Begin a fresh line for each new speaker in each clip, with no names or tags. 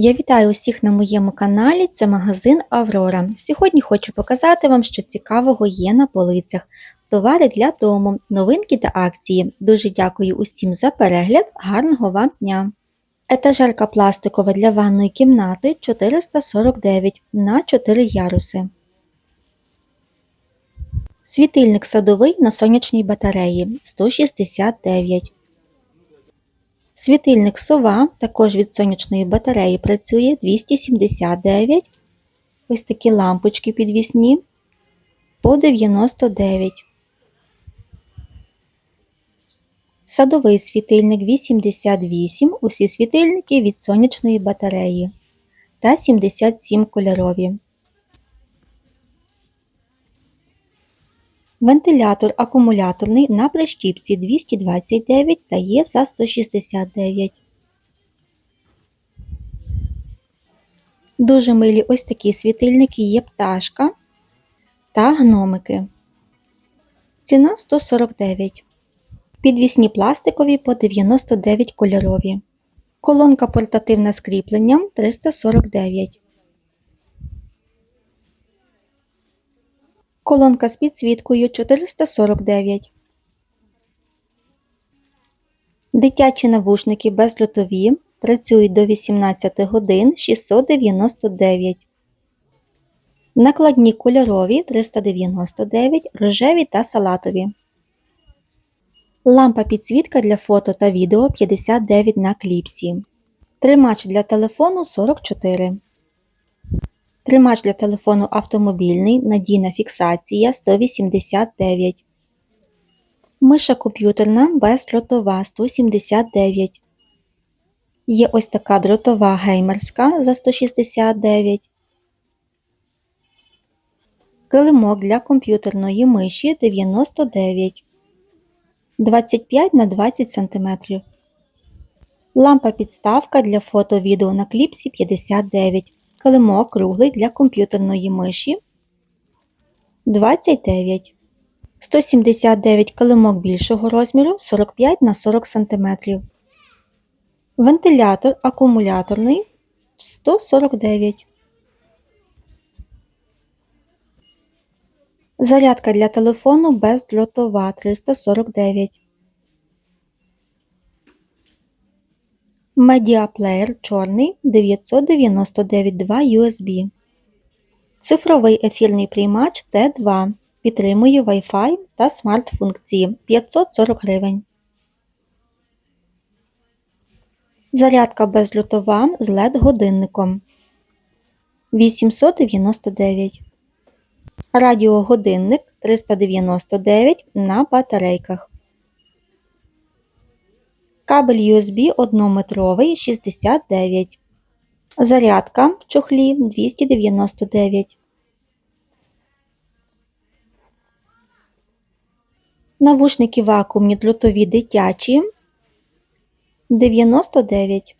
Я вітаю усіх на моєму каналі, це магазин Аврора. Сьогодні хочу показати вам, що цікавого є на полицях. Товари для дому, новинки та акції. Дуже дякую усім за перегляд, гарного вам дня! Етажерка пластикова для ванної кімнати 449 на 4 яруси. Світильник садовий на сонячній батареї 169 Світильник сова, також від сонячної батареї працює 279. Ось такі лампочки підвісні по 99. Садовий світильник 88. Усі світильники від сонячної батареї та 77 кольорові. Вентилятор акумуляторний на прищіпці 229 та є за 169. Дуже милі ось такі світильники є пташка та гномики. Ціна 149. Підвісні пластикові по 99 кольорові. Колонка портативна з кріпленням 349. Колонка з підсвіткою 449. Дитячі навушники безльотові працюють до 18 годин 699. Накладні кольорові 399, рожеві та салатові. Лампа підсвітка для фото та відео 59 на кліпсі. Тримач для телефону 44. Тримач для телефону автомобільний, надійна фіксація 189. Миша комп'ютерна бездротова 179. Є ось така дротова геймерська за 169. Килимок для комп'ютерної миші 99 25 на 20 см. Лампа підставка для фото-відео на кліпсі 59 Килимок круглий для комп'ютерної миші 29. 179 килимок більшого розміру 45 на 40 см. Вентилятор акумуляторний 149. Зарядка для телефону бездротова 349. Медіаплеєр чорний 999 2 USB. Цифровий ефірний приймач Т2. Підтримує Wi-Fi та смарт-функції 540 гривень. Зарядка безлютова з LED годинником 899. Радіогодинник 399 на батарейках. Кабель USB 1-метровий 69. Зарядка в чохлі 299. Навушники вакуумні дротові дитячі 99.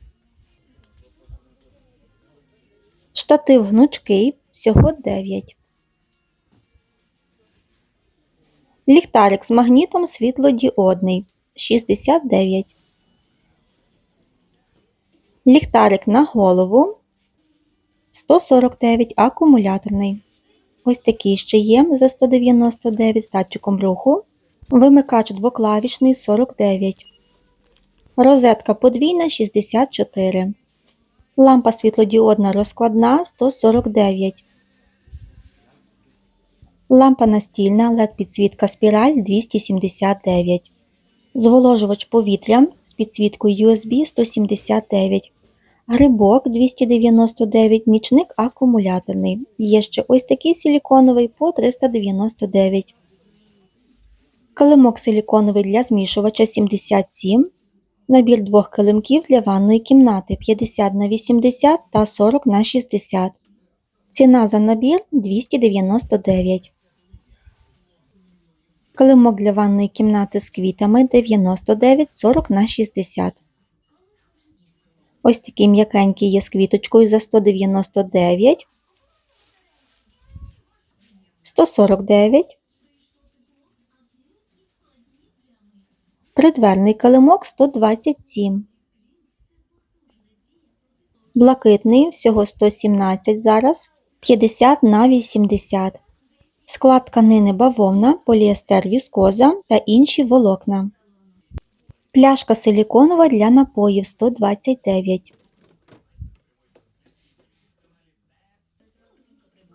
Штатив гнучкий всього 9. Ліхтарик з магнітом світлодіодний 69. Ліхтарик на голову 149 акумуляторний. Ось такий ще є за 199 з датчиком руху. Вимикач двоклавішний 49. Розетка подвійна 64. Лампа світлодіодна розкладна 149. Лампа настільна LED підсвітка спіраль 279. Зволожувач повітря з підсвіткою USB 179. Грибок 299, нічник акумуляторний. Є ще ось такий силіконовий по 399. Килимок силіконовий для змішувача 77. Набір двох килимків для ванної кімнати 50 на 80 та 40 на 60. Ціна за набір 299. Килимок для ванної кімнати з квітами 99 40 на 60. Ось такий м'якенький є з квіточкою за 199, 149. Придверний килимок 127. Блакитний всього 117 зараз, 50 на 80. Склад тканини бавовна, поліестер віскоза та інші волокна. Пляшка силіконова для напоїв 129.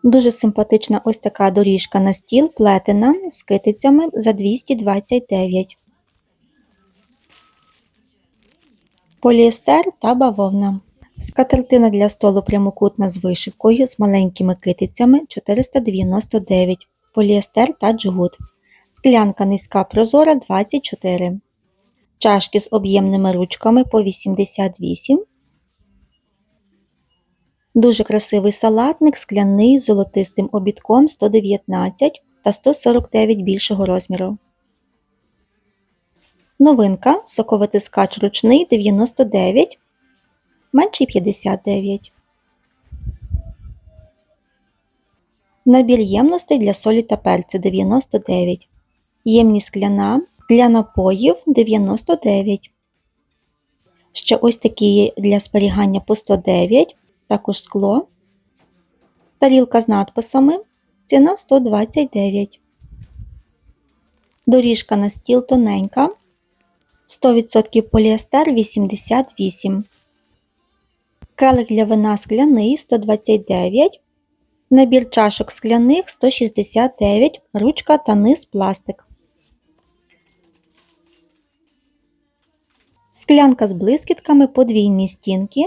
Дуже симпатична ось така доріжка на стіл плетена з китицями за 229. Поліестер та бавовна. Скатертина для столу прямокутна з вишивкою з маленькими китицями 499. Поліестер та джгут. Склянка низька прозора 24. Чашки з об'ємними ручками по 88. Дуже красивий салатник, скляний з золотистим обідком 119 та 149 більшого розміру. Новинка соковитискач ручний 99, менший 59. Набір ємностей для солі та перцю 99. Ємність скляна для напоїв 99. Ще ось такі для зберігання по 109, також скло. Тарілка з надписами. Ціна 129. Доріжка на стіл тоненька. 100% поліестер 88. Келик для вина скляний 129. Набір чашок скляних 169, ручка та низ пластик. Склянка з блискітками подвійні стінки.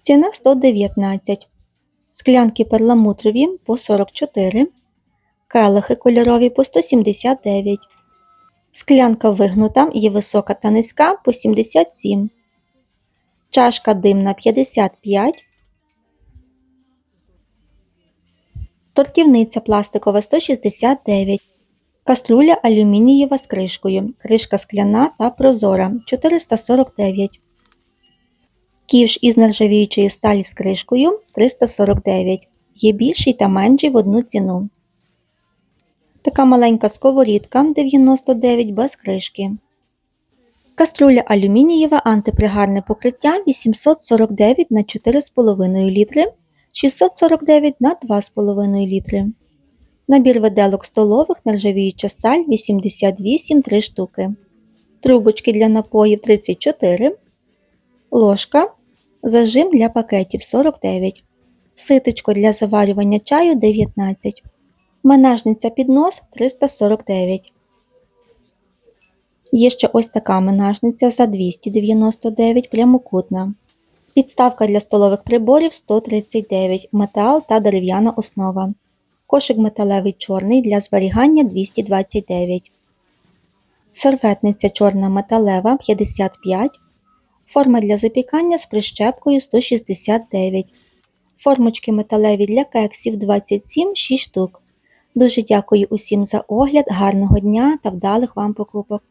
Ціна 119. Склянки перламутрові по 44. Келихи кольорові по 179. Склянка вигнута є висока та низька по 77. Чашка димна 55. Тортівниця пластикова 169. Каструля алюмінієва з кришкою. Кришка скляна та прозора 449. Ківш із нержавіючої сталі з кришкою 349. Є більший та менший в одну ціну. Така маленька сковорідка 99 без кришки. Каструля алюмінієва антипригарне покриття 849 на 4,5 літри, 649 на 2,5 літри. Набір виделок столових нержавіюча сталь 88 3 штуки. Трубочки для напоїв 34. Ложка. Зажим для пакетів 49. Ситочко для заварювання чаю 19. Менажниця піднос 349. Є ще ось така менажниця за 299 прямокутна. Підставка для столових приборів 139 метал та дерев'яна основа. Кошик металевий чорний для зберігання 229. Серветниця чорна металева 55. Форма для запікання з прищепкою 169. Формочки металеві для кексів 27 6 штук. Дуже дякую усім за огляд, гарного дня та вдалих вам покупок!